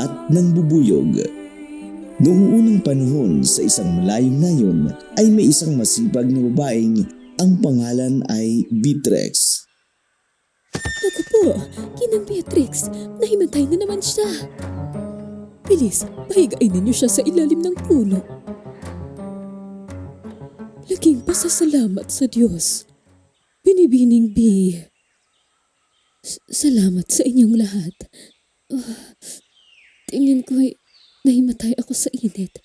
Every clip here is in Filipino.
at ng bubuyog. Noong unang panahon sa isang malayong nayon ay may isang masipag na babaeng ang pangalan ay Beatrix. Naku po, Ginang Beatrix, nahimatay na naman siya. Bilis, pahigain ninyo siya sa ilalim ng puno. Laging pasasalamat sa Diyos. Binibining B. S- Salamat sa inyong lahat. Ah, tingin ko'y nahimatay ako sa init.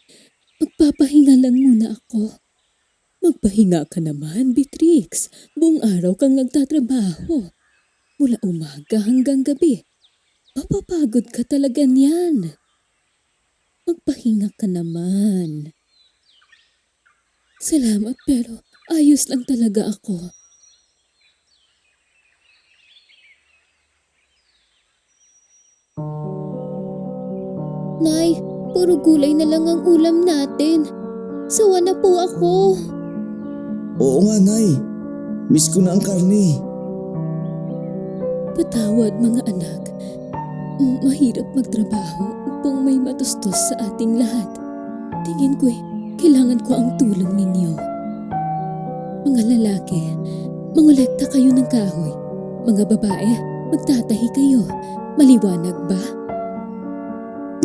Magpapahinga lang muna ako. Magpahinga ka naman, Beatrix. Buong araw kang nagtatrabaho. Mula umaga hanggang gabi. Mapapagod ka talaga niyan. Magpahinga ka naman. Salamat pero ayos lang talaga ako. Nay, puro gulay na lang ang ulam natin. Sawa na po ako. Oo nga, Nay. Miss ko na ang karne. Patawad mga anak. M- Mahirap magtrabaho upang may matustos sa ating lahat. Tingin ko'y kailangan ko ang tulong ninyo. Mga lalaki, mangolekta kayo ng kahoy. Mga babae, magtatahi kayo. Maliwanag ba?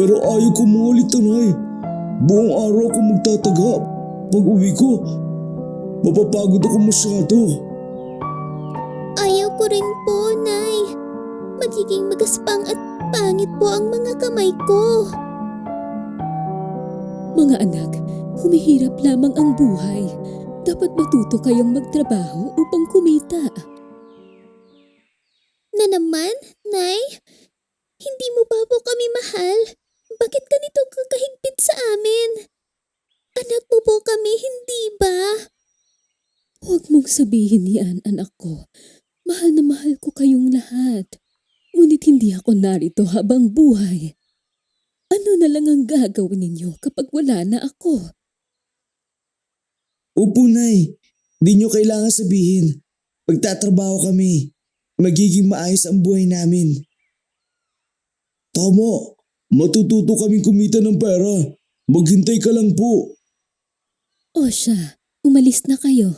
Pero ayaw ko mangulit, Nay. Buong araw ako magtataga. Pag uwi ko, mapapagod ako masyado. Ayaw ko rin po, Nay. Magiging magaspang at pangit po ang mga kamay ko. Mga anak, humihirap lamang ang buhay. Dapat matuto kayong magtrabaho upang kumita. Na naman, Nay? Hindi mo ba po kami mahal? Bakit ganito ka kahigpit sa amin? Anak mo po kami, hindi ba? Huwag mong sabihin yan, anak ko. Mahal na mahal ko kayong lahat. Ngunit hindi ako narito habang buhay. Ano na lang ang gagawin ninyo kapag wala na ako? Opo, Nay. Di nyo kailangan sabihin. Pagtatrabaho kami, magiging maayos ang buhay namin. Tama. Matututo kaming kumita ng pera. Maghintay ka lang po. O siya, umalis na kayo.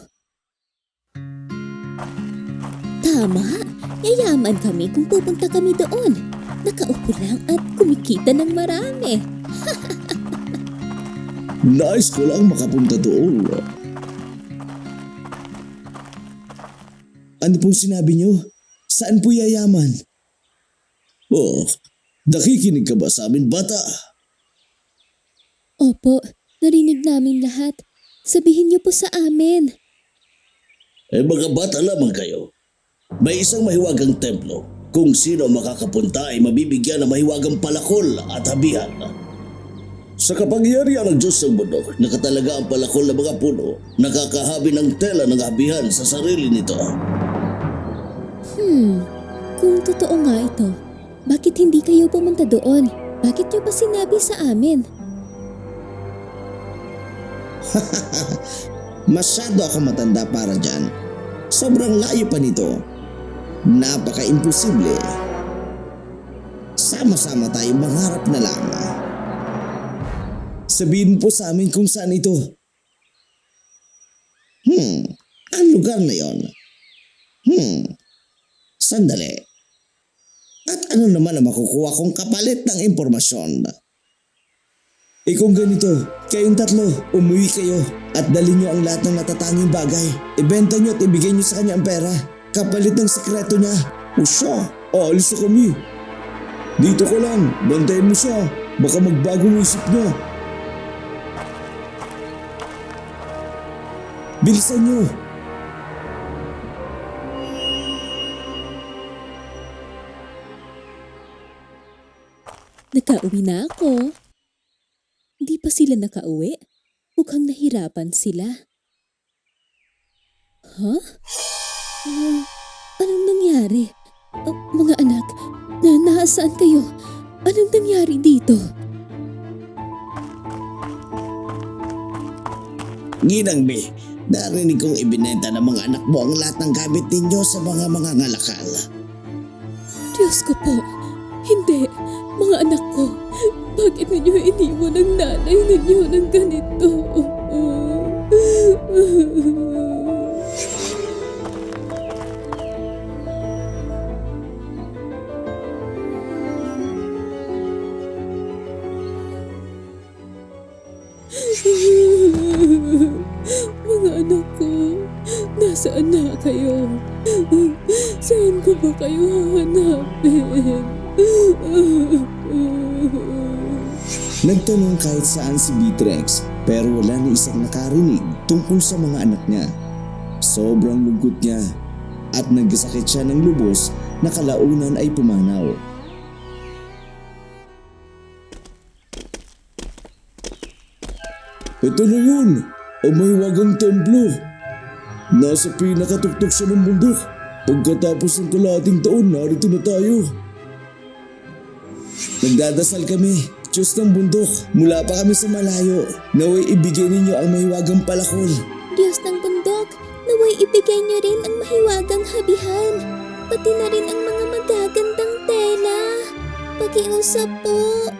Tama. Yayaman kami kung pupunta kami doon. Nakaupo lang at kumikita ng marami. Nice ko lang makapunta doon. Ano pong sinabi nyo? Saan po yayaman? Oh, nakikinig ka ba sa amin, bata? Opo, narinig namin lahat. Sabihin niyo po sa amin. Eh mga bata lamang kayo. May isang mahiwagang templo. Kung sino makakapunta ay mabibigyan ng mahiwagang palakol at habihan. Sa kapangyarihan ng Diyos ng mundo, nakatalaga ang palakol ng mga puno, nakakahabi ng tela ng habihan sa sarili nito. Hmm, kung totoo nga ito, bakit hindi kayo pumunta doon? Bakit niyo pa sinabi sa amin? Masyado ako matanda para dyan. Sobrang layo pa nito. Napaka-imposible. Sama-sama tayo mangarap na lang. Sabihin po sa amin kung saan ito. Hmm, ang lugar na yon. Hmm, sandali. At ano naman ang makukuha kong kapalit ng impormasyon? Eh kung ganito, kayong tatlo, umuwi kayo at dali nyo ang lahat ng natatanging bagay. Ibenta nyo at ibigay nyo sa kanya ang pera. Kapalit ng sekreto niya. O siya, aalis na kami. Dito ko lang, bantayan mo siya. Baka magbagong isip niya. Bilisan nyo. Nakauwi na ako. Hindi pa sila nakauwi? Mukhang nahirapan sila. Huh? Ah, anong nangyari? Ah, mga anak, na nasaan kayo? Anong nangyari dito? Ginang B, narinig kong ibinenta ng mga anak mo ang lahat ng gamit ninyo sa mga mga ngalakal. Diyos ko po, hindi. Mga anak ko, bakit ninyo iniwan ang nanay ninyo ng ganito? Mga anak ko, nasaan na kayo? Saan ko ba kayo hahanapin? Nagtanong kahit saan si Beatrix pero wala ni isang nakarinig tungkol sa mga anak niya. Sobrang lungkot niya at nagkasakit siya ng lubos na kalaunan ay pumanaw. Ito na yun, ang mahiwagang templo. Nasa pinakatuktok siya ng bundok. Pagkatapos ng kalating taon, narito na tayo. Nagdadasal kami, Diyos ng bundok, mula pa kami sa malayo. Naway ibigay ninyo ang mahiwagang palakol. Diyos ng bundok, naway ibigay niyo rin ang mahiwagang habihan. Pati na rin ang mga magagandang tela. Pakiusap po.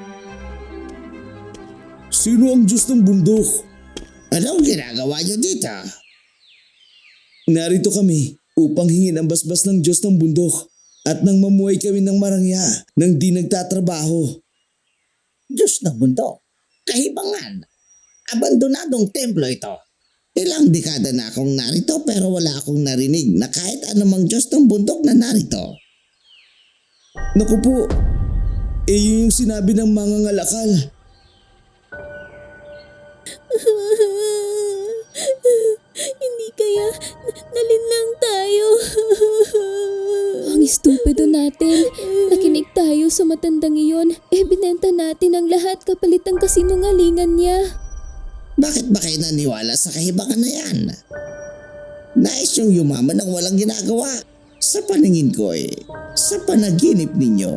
Sino ang Diyos ng bundok? Anong ginagawa niyo dito? Narito kami upang hingin ang basbas ng Diyos ng bundok at nang mamuhay kami ng marangya nang di nagtatrabaho. Diyos ng bundok, kahibangan, abandonadong templo ito. Ilang dekada na akong narito pero wala akong narinig na kahit anumang Diyos ng bundok na narito. Naku po, eh yun yung sinabi ng mga ngalakal. Natin. Nakinig tayo sa matandang iyon. Eh, binenta natin ang lahat kapalit ang kasinungalingan niya. Bakit ba kayo naniwala sa kahibangan na yan? Nais yung yumaman ng walang ginagawa. Sa paningin ko eh, sa panaginip ninyo.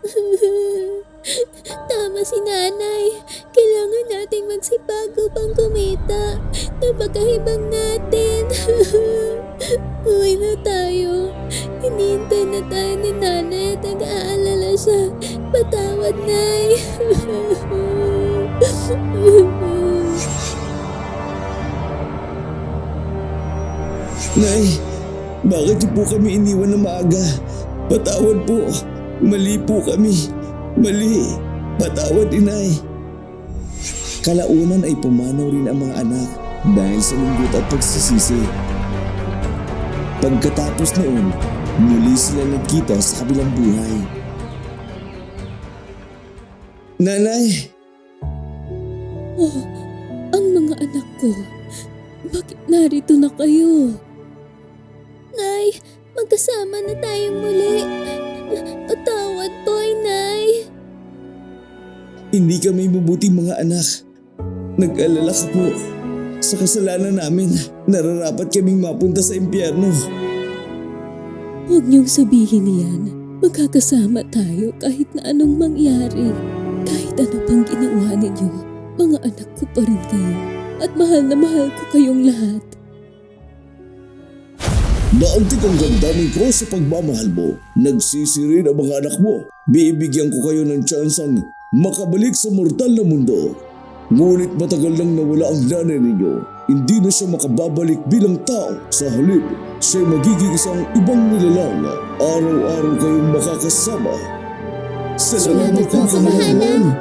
Tama si nanay. Kailangan nating magsipag upang kumita. Napakahibang natin. Uwi na tayo. Hinihintay na tayo ni nanay at nag-aalala siya. Patawad, nay. Nay, bakit po kami iniwan na maaga? Patawad po. Mali po kami. Mali. Patawad, inay. Kalaunan ay pumanaw rin ang mga anak dahil sa lungkot at pagsisisi. Pagkatapos noon, muli sila nagkita sa kabilang buhay. Nanay, Oh, ang mga anak ko. Bakit narito na kayo? Nay, magkasama na tayong muli. Patawad po, Nay. Hindi kami mabuting mga anak. Nag-alala ka po. Sa kasalanan namin, nararapat kaming mapunta sa impyerno. Huwag niyong sabihin yan. Magkakasama tayo kahit na anong mangyari. Kahit ano pang ginawa ninyo, mga anak ko pa rin kayo. At mahal na mahal ko kayong lahat. Daantik ang damdamin ko sa pagmamahal mo. Nagsisirin ang mga anak mo. Bibigyan ko kayo ng tsansang makabalik sa mortal na mundo. Ngunit matagal lang nawala ang nanay ninyo. Hindi na siya makababalik bilang tao. Sa halip, siya magiging isang ibang nilalang. Araw-araw kayong makakasama. Salamat po, kamahalan.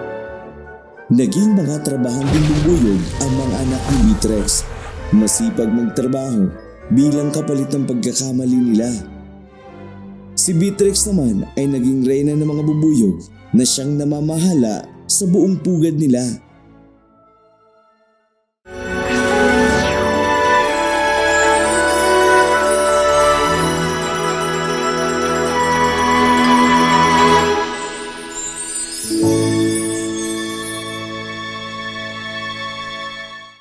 Naging mga trabahang bumubuyog ang mga anak ni Beatrix. Masipag magtrabaho bilang kapalit ng pagkakamali nila. Si Beatrix naman ay naging reyna ng mga bubuyog na siyang namamahala sa buong pugad nila